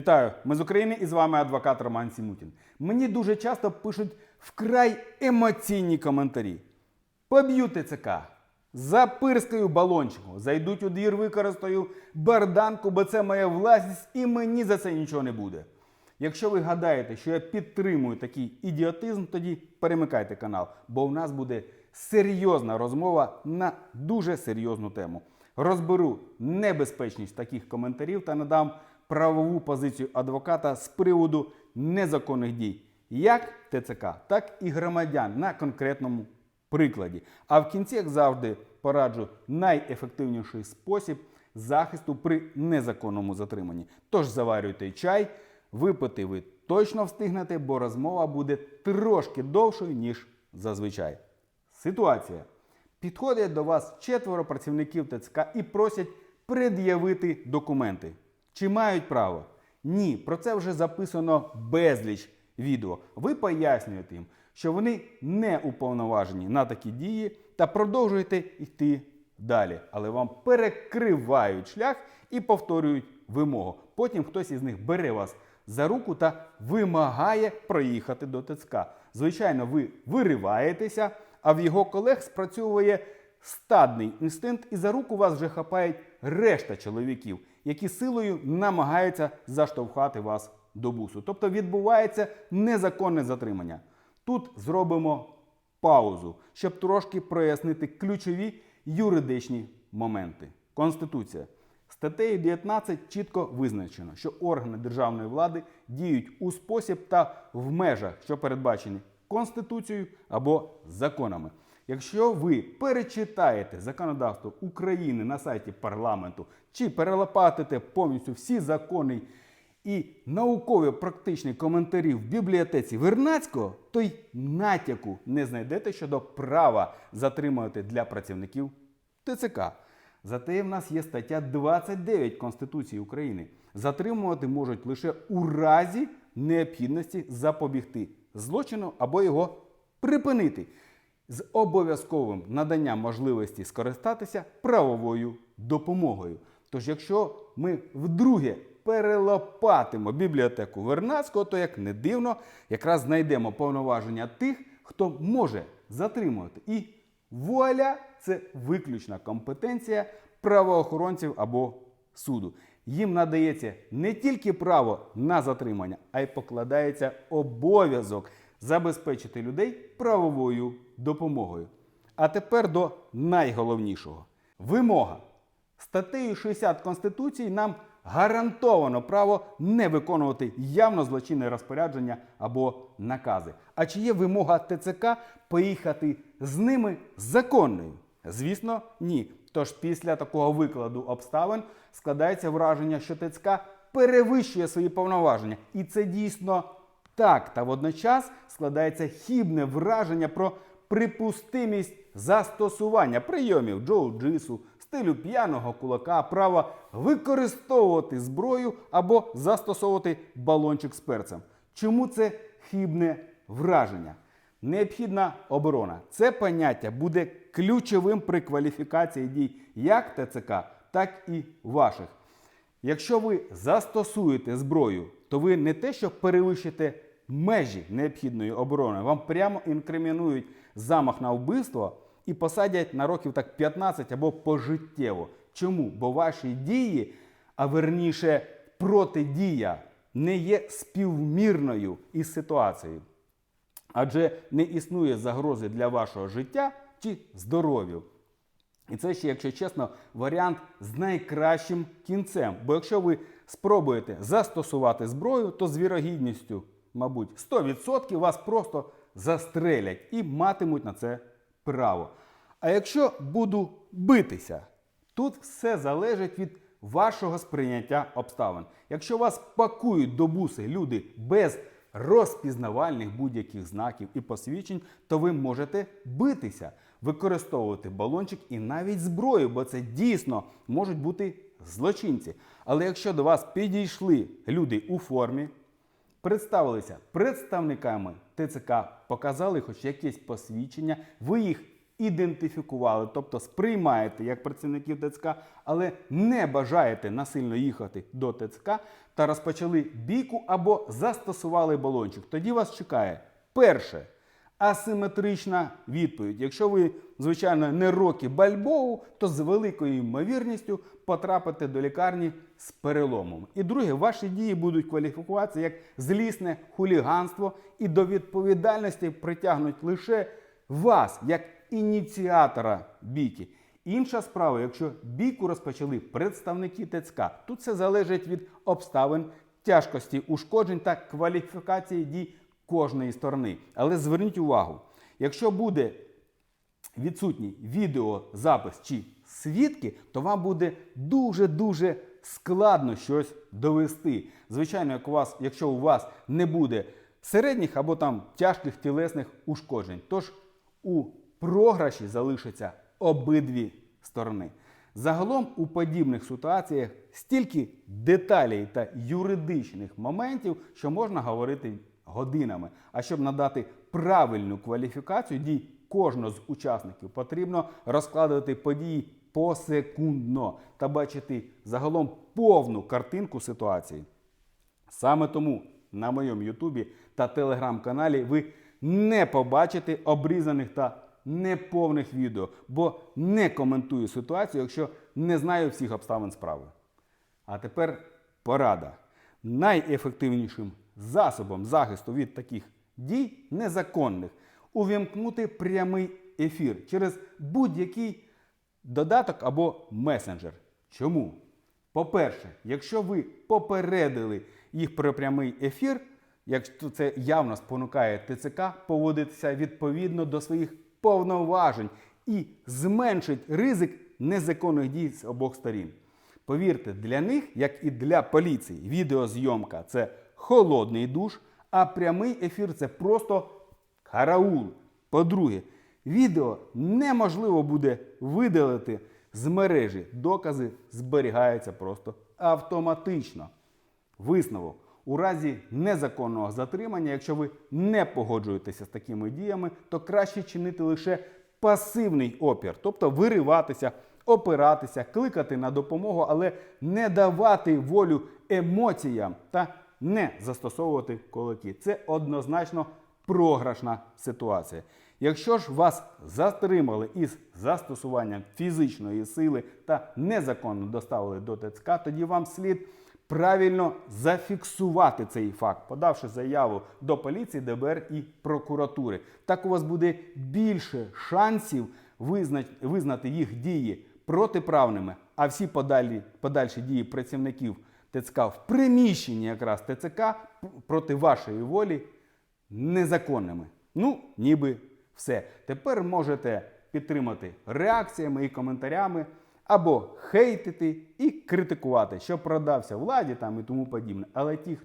Вітаю, ми з України і з вами адвокат Роман Сімутін. Мені дуже часто пишуть вкрай емоційні коментарі. Поб'ю ТЦК, запирскаю балончику, зайдуть у двір, використаю барданку, бо це моя власність і мені за це нічого не буде. Якщо ви гадаєте, що я підтримую такий ідіотизм, тоді перемикайте канал, бо у нас буде серйозна розмова на дуже серйозну тему. Розберу небезпечність таких коментарів та надам правову позицію адвоката з приводу незаконних дій як ТЦК, так і громадян на конкретному прикладі. А в кінці, як завжди, пораджу найефективніший спосіб захисту при незаконному затриманні. Тож заварюйте чай, випити ви точно встигнете, бо розмова буде трошки довшою, ніж зазвичай. Ситуація. Підходять до вас четверо працівників ТЦК і просять пред'явити документи. Чи мають право? Ні, про це вже записано безліч відео. Ви пояснюєте їм, що вони не уповноважені на такі дії та продовжуєте йти далі. Але вам перекривають шлях і повторюють вимогу. Потім хтось із них бере вас за руку та вимагає проїхати до ТЦК. Звичайно, ви вириваєтеся, а в його колег спрацьовує стадний інстинкт, і за руку вас вже хапають решта чоловіків, які силою намагаються заштовхати вас до бусу. Тобто відбувається незаконне затримання. Тут зробимо паузу, щоб трошки прояснити ключові юридичні моменти. Конституція. Статтею 19 чітко визначено, що органи державної влади діють у спосіб та в межах, що передбачені Конституцією або законами. Якщо ви перечитаєте законодавство України на сайті парламенту чи перелопатите повністю всі закони і науково-практичні коментарі в бібліотеці Вернацького, то й натяку не знайдете щодо права затримувати для працівників ТЦК. Зате в нас є стаття 29 Конституції України. Затримувати можуть лише у разі необхідності запобігти злочину або його припинити з обов'язковим наданням можливості скористатися правовою допомогою. Тож, якщо ми вдруге перелопатимо бібліотеку Вернадського, то як не дивно, якраз знайдемо повноваження тих, хто може затримувати. І вуаля це виключна компетенція правоохоронців або суду. Їм надається не тільки право на затримання, а й покладається обов'язок забезпечити людей правовою допомогою. А тепер до найголовнішого: вимога. Статтею 60 Конституції нам гарантовано право не виконувати явно злочинне розпорядження або накази. А чи є вимога ТЦК поїхати з ними законною? Звісно, ні. Тож після такого викладу обставин складається враження, що ТЦК перевищує свої повноваження. І це дійсно так. Та водночас складається хібне враження про припустимість застосування прийомів джоу-джису, стилю п'яного кулака, права використовувати зброю або застосовувати балончик з перцем. Чому це хибне враження? Необхідна оборона. Це поняття буде ключовим при кваліфікації дій як ТЦК, так і ваших. Якщо ви застосуєте зброю, то ви не те, що перевищите межі необхідної оборони, вам прямо інкримінують замах на вбивство і посадять на років так 15 або пожиттєво. Чому? Бо ваші дії, а верніше протидія, не є співмірною із ситуацією. Адже не існує загрози для вашого життя чи здоров'я. І це ще, якщо чесно, варіант з найкращим кінцем. Бо якщо ви спробуєте застосувати зброю, то з вірогідністю, мабуть, 100% вас просто застрелять і матимуть на це право. А якщо буду битися, тут все залежить від вашого сприйняття обставин. Якщо вас пакують до буси люди без розпізнавальних будь-яких знаків і посвідчень, то ви можете битися, використовувати балончик і навіть зброю, бо це дійсно можуть бути злочинці. Але якщо до вас підійшли люди у формі, представилися представниками ТЦК, показали хоч якесь посвідчення, ви їх ідентифікували, тобто сприймаєте як працівників ТЦК, але не бажаєте насильно їхати до ТЦК та розпочали бійку або застосували балончик. Тоді вас чекає перше асиметрична відповідь. Якщо ви, звичайно, не рокі бальбоу, то з великою ймовірністю потрапите до лікарні з переломом. І друге, ваші дії будуть кваліфікуватися як злісне хуліганство і до відповідальності притягнуть лише вас, як ініціатора бійки. Інша справа, якщо бійку розпочали представники ТЦК, тут це залежить від обставин, тяжкості ушкоджень та кваліфікації дій кожної сторони. Але зверніть увагу, якщо буде відсутній відеозапис чи свідки, то вам буде дуже-дуже складно щось довести. Звичайно, як у вас, якщо у вас не буде середніх або там тяжких тілесних ушкоджень. Тож у програші залишаться обидві сторони. Загалом у подібних ситуаціях стільки деталей та юридичних моментів, що можна говорити годинами. А щоб надати правильну кваліфікацію дій кожного з учасників, потрібно розкладувати події посекундно та бачити загалом повну картинку ситуації. Саме тому на моєму Ютубі та телеграм-каналі ви не побачите обрізаних та неповних відео, бо не коментую ситуацію, якщо не знаю всіх обставин справи. А тепер порада. Найефективнішим засобом захисту від таких дій незаконних увімкнути прямий ефір через будь-який додаток або месенджер. Чому? По-перше, якщо ви попередили їх про прямий ефір, якщо це явно спонукає ТЦК поводитися відповідно до своїх повноважень і зменшить ризик незаконних дій з обох сторін. Повірте, для них, як і для поліції, відеозйомка це холодний душ, а прямий ефір це просто караул. По-друге, відео неможливо буде видалити з мережі. Докази зберігаються просто автоматично. Висновок. У разі незаконного затримання, якщо ви не погоджуєтеся з такими діями, то краще чинити лише пасивний опір, тобто вириватися, опиратися, кликати на допомогу, але не давати волю емоціям та не застосовувати кулаки. Це однозначно програшна ситуація. Якщо ж вас затримали із застосуванням фізичної сили та незаконно доставили до ТЦК, тоді вам слід правильно зафіксувати цей факт, подавши заяву до поліції, ДБР і прокуратури. Так у вас буде більше шансів визнати їх дії протиправними, а всі подалі, подальші дії працівників ТЦК в приміщенні якраз ТЦК проти вашої волі незаконними. Ну, ніби все. Тепер можете підтримати реакціями і коментарями, або хейтити і критикувати, що продався владі там і тому подібне. Але ті,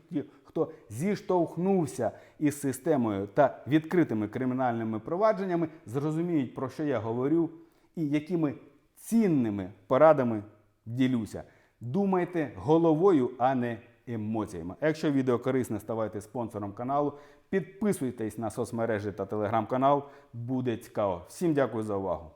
хто зіштовхнувся із системою та відкритими кримінальними провадженнями, зрозуміють, про що я говорю і якими цінними порадами ділюся. Думайте головою, а не емоціями. Якщо відео корисне, ставайте спонсором каналу. Підписуйтесь на соцмережі та телеграм-канал. Буде цікаво. Всім дякую за увагу.